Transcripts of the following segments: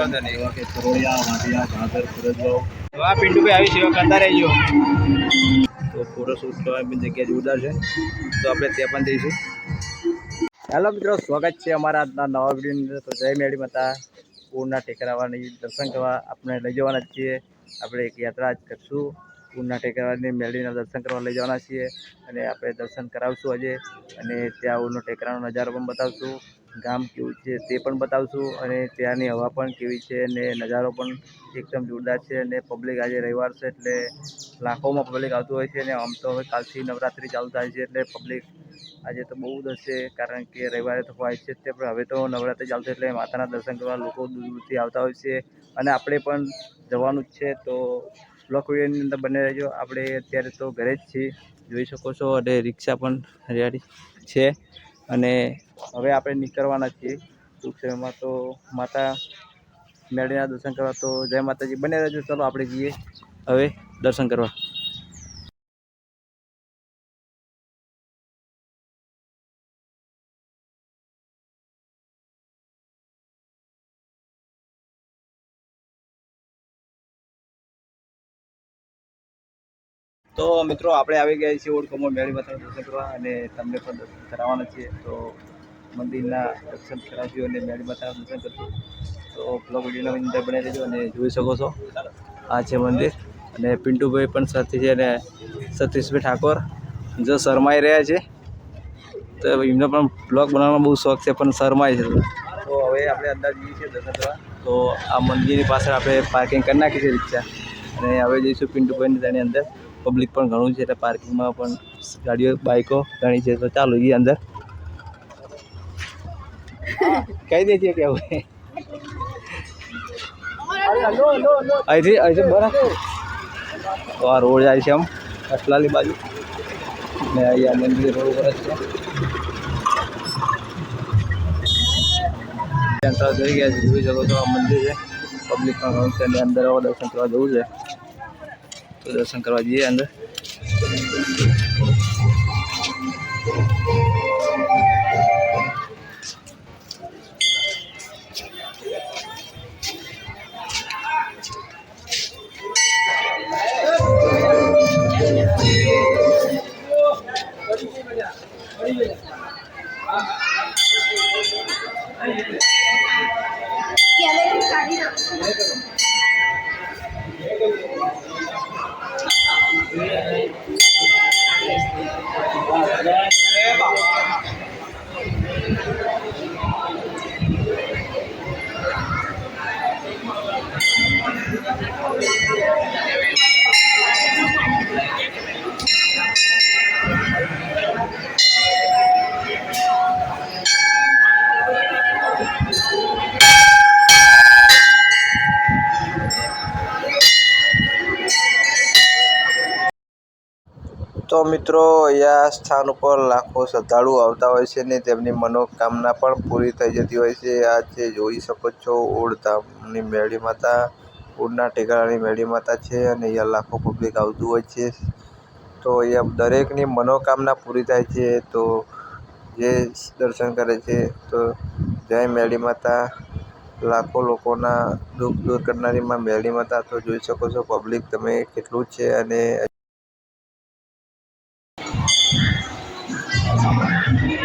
વાંધો નહીં. પિન્ટુભાઈ આવી સેવા કરતા રહેજો. તો ફોટોશૂટ કરવા જગ્યા જોરદાર છે તો આપણે ત્યાં પણ જઈશું. હેલો મિત્રો સ્વાગત છે અમારા આજના નવા વિડીયોની અંદર. તો જય મેળી માતા. પૂરના ટેકરાવાની દર્શન કરવા આપણે લઈ જવાના જ છીએ. આપણે એક યાત્રા જ કરશું. પૂરના ટેકરાવાની મેળીના દર્શન કરવા લઈ જવાના છીએ. અને આપણે દર્શન કરાવશું આજે. અને ત્યાં ઉનો ટેકરાનો નજારો પણ બતાવશું. ગામ કેવું છે તે પણ બતાવશું અને ત્યાંની હવા પણ કેવી છે અને નજારો પણ એકદમ જોરદાર છે અને પબ્લિક આજે રવિવાર છે એટલે લાખોમાં પબ્લિક આવતું હોય છે અને આમ તો હવે કાલથી નવરાત્રિ ચાલુ થાય છે એટલે પબ્લિક આજે તો બહુ જ હશે કારણ કે રવિવારે તો હોય છે તે, પણ હવે તો નવરાત્રિ ચાલશે એટલે માતાના દર્શન કરવા લોકો દૂર દૂરથી આવતા હોય છે અને આપણે પણ જવાનું જ છે તો બ્લોક વિડીયોની અંદર બને રહેજો. આપણે અત્યારે તો ઘરે જ છીએ, જોઈ શકો છો અને રિક્ષા પણ રેડી છે. અને હવે આપણે નીકળવાના છીએ ટૂંક સમયમાં તો માતા મેળીના દર્શન કરવા. તો જય માતાજી. બને રહેજો. ચલો આપણે જઈએ. હવે દર્શન કરવા. તો મિત્રો, આપણે આવી ગયા છીએ ઓળખોમાં મેળી માતાના દર્શન કરવા અને તમને પણ દર્શન કરાવવાના છીએ. તો મંદિરના દર્શન કરાવજો અને મેળી માતાના દર્શન કરજો. તો બ્લોગ વિડીયોના અંદર બની રહેજો અને જોઈ શકો છો. આ છે મંદિર અને પિન્ટુભાઈ પણ સાથે છે અને સતીશભાઈ ઠાકોર. જો શરમાઈ રહ્યા છે, તો એમને પણ બ્લોગ બનાવવાનો બહુ શોખ છે, પણ શરમાય છે. તો હવે આપણે અંદર જઈએ છીએ દર્શન કરવા. તો આ મંદિરની પાછળ આપણે પાર્કિંગ કરી નાખી છે રિક્ષા. અને હવે જઈશું પિન્ટુભાઈની તેની અંદર. પબ્લિક પણ ઘણું છે, એટલે પાર્કિંગમાં પણ ગાડીઓ બાઇકો ઘણી છે, તો ચાલો એ અંદર. કહી દે છે કેવું અહીંથી અહીંથી બરાબર તો આ રોડ જાય છે આમ અસલાલી બાજુ. ને અહીંયા મંદિર રોડ ઉપર જ છે. એન્ટ્રા થઈ ગયા છે, જોઈ શકો છો, આ મંદિર છે. પબ્લિક પણ ઘણું છે અંદર હવે દર્શન કરવા જવું છે. તો દર્શન કરવા જઈએ અંદર. તો મિત્રો, અહીંયા સ્થાન ઉપર લાખો શ્રદ્ધાળુ આવતા હોય છે ને તેમની મનોકામના પણ પૂરી થઈ જતી હોય છે. આ જે જોઈ શકો છો ઓળધામની મેળી માતા ઓળના ટેકરાની મેળી માતા છે અને અહીંયા લાખો પબ્લિક આવતું હોય છે. તો અહીંયા દરેકની મનોકામના પૂરી થાય છે. તો જે દર્શન કરે છે, તો જય મેળી માતા. લાખો લોકોના દુઃખ દૂર કરનારી માં મેળી માતા. તો જોઈ શકો છો પબ્લિક તમે કેટલું છે અને આપણે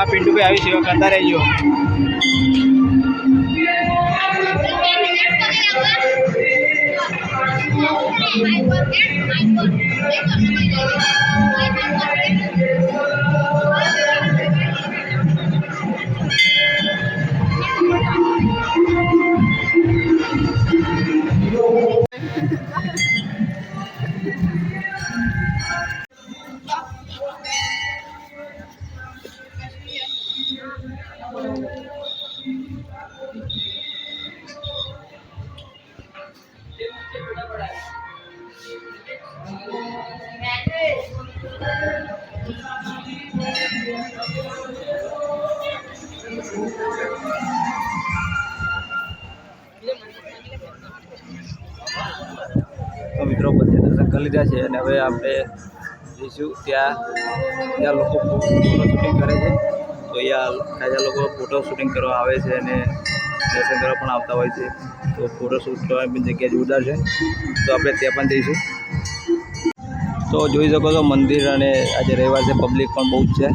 હા પિન્ટુભાઈ આવી સેવા કરતા રહેજો. તો મિત્રો પછી દર્શન કરી લીધા છે અને હવે આપણે જઈશું ત્યાં. ત્યાં લોકો ફોટો શૂટિંગ કરે છે. તો અહીંયા ત્યાં લોકો ફોટો શૂટિંગ કરવા આવે છે અને દર્શન કરવા પણ આવતા હોય છે. તો ફોટોશૂટ કરવાની જગ્યા જોરદાર છે. તો આપણે ત્યાં પણ જઈશું. તો જોઈ શકો છો મંદિર અને આજે રવિવાર છે પબ્લિક પણ બહુ જ છે.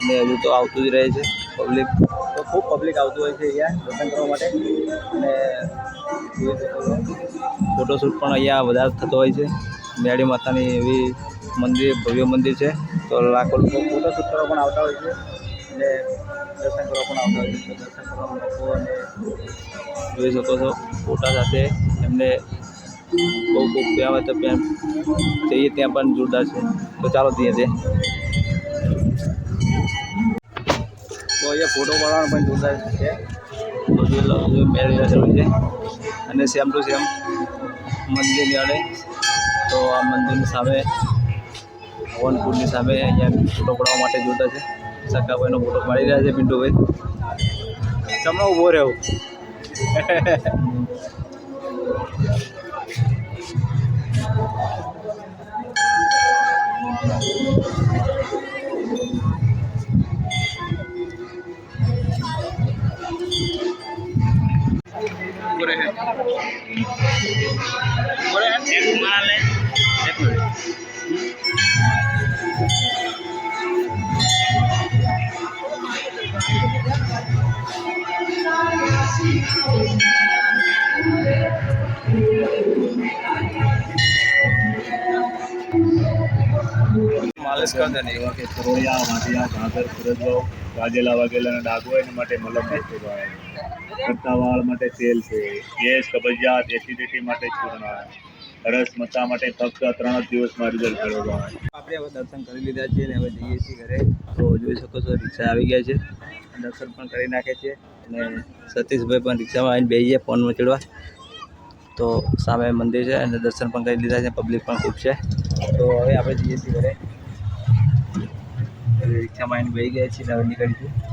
અને હજુ તો આવતું જ રહે છે. પબ્લિક તો ખૂબ પબ્લિક આવતું હોય છે અહીંયા દર્શન કરવા માટે. અને ફોટોશૂટ પણ અહીંયા વધારે થતો હોય છે. મેળી માતાની એવી મંદિર, ભવ્ય મંદિર છે. તો લાખો લોકો ફોટોશૂટ કરવા પણ આવતા હોય છે. અને દર્શન કરવા પણ આવતા હોય છે. દર્શન કરવા લોકો અને જોઈ શકો છો. ફોટા સાથે એમને બહુ બહુ પ્યાર હોય તો પ્રેમ જઈએ ત્યાં પણ જોરદાર છે. તો ચાલો જઈએ તે તો અહીંયા ફોટો પાડવાનો પણ જોરદાર છે. તો જોઈ લો જો મેરેજ છે અને સેમ ટુ સેમ મંદિરની આડે તો આ મંદિરની સામે હવનપુરની સામે અહીંયા ફોટો પાડવા માટે જોતા છે. સક્કાભાઈનો ફોટો પાડી રહ્યા છે પિન્ટુભાઈ. તમને ઊભો રહેવું Thank કર દે નહીં એવા કે કરોળિયા વાંધિયા ભાદર ફરજવાઓ વાગેલા વાગેલા અને ડાઘો એના માટે મલમ વાળ માટે તેલ છે. ગેસ કબજિયાત એસિડિટી માટે ચૂર્ણ રસ, મસા માટે ફક્ત ત્રણ જ દિવસમાં રિઝલ્ટ મેળવવા આપણે હવે દર્શન કરી લીધા છે અને હવે જઈએ છીએ ઘરે. તો જોઈ શકો છો, રિક્ષા આવી ગયા છે. દર્શન પણ કરી નાખે છે. અને સતીશભાઈ પણ રિક્ષામાં આવીને બેસી ફોનમાં ચડવા તો સામે મંદિર છે અને દર્શન પણ કરી લીધા છે. પબ્લિક પણ ખૂબ છે. તો હવે આપણે જઈએ છીએ ઘરે. હવે રિક્ષામાં આવીને બેસી ગયા